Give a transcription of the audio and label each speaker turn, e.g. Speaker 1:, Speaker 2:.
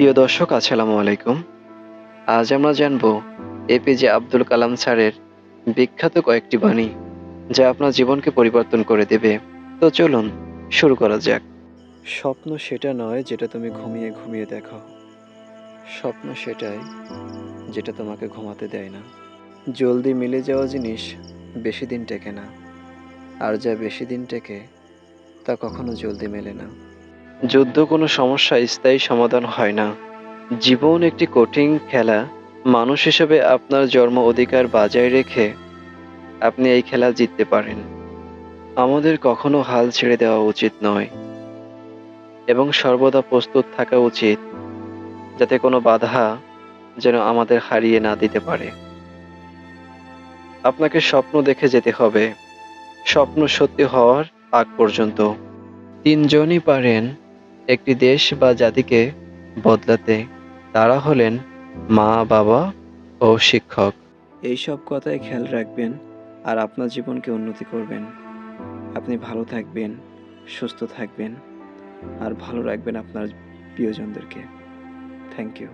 Speaker 1: প্রিয় দর্শক, আসসালামু আলাইকুম। আজ আমরা জানব এপিজে আব্দুল কালাম স্যারের বিখ্যাত কয়েকটি বাণী যা আপনার জীবনকে পরিবর্তন করে দেবে। তো চলুন, শুরু করা যাক। স্বপ্ন সেটা নয় যেটা তুমি ঘুমিয়ে ঘুমিয়ে দেখো। স্বপ্ন সেটাই যেটা তোমাকে ঘুমাতে দেয় না। জলদি মিলে যাওয়া জিনিস বেশি দিন টেকে না। আর যা বেশি দিন টেকে, তা কখনো জলদি মেলে না। যুদ্ধ কোনো সমস্যা স্থায়ী সমাধান হয় না। জীবন একটি কঠিন খেলা। মানুষ হিসেবে আপনার জন্ম অধিকার বজায় রেখে আপনি এই খেলা জিততে পারেন। আমাদের কখনো হাল ছেড়ে দেওয়া উচিত নয়। এবং সর্বদা প্রস্তুত থাকা উচিত, যাতে কোনো বাধা যেন আমাদের হারিয়ে না দিতে পারে। আপনাকে স্বপ্ন দেখে যেতে হবে। স্বপ্ন সত্যি হওয়ার আগ পর্যন্ত। তিনজনই পারেন একটি দেশ বা জাতিকে বদলাতে তারা হলেন মা, বাবা ও শিক্ষক। এই সব কথায় খেয়াল রাখবেন আর আপনার জীবনকে উন্নতি করবেন। আপনি ভালো থাকবেন, সুস্থ থাকবেন আর ভালো রাখবেন আপনার প্রিয়জনদেরকে। Thank you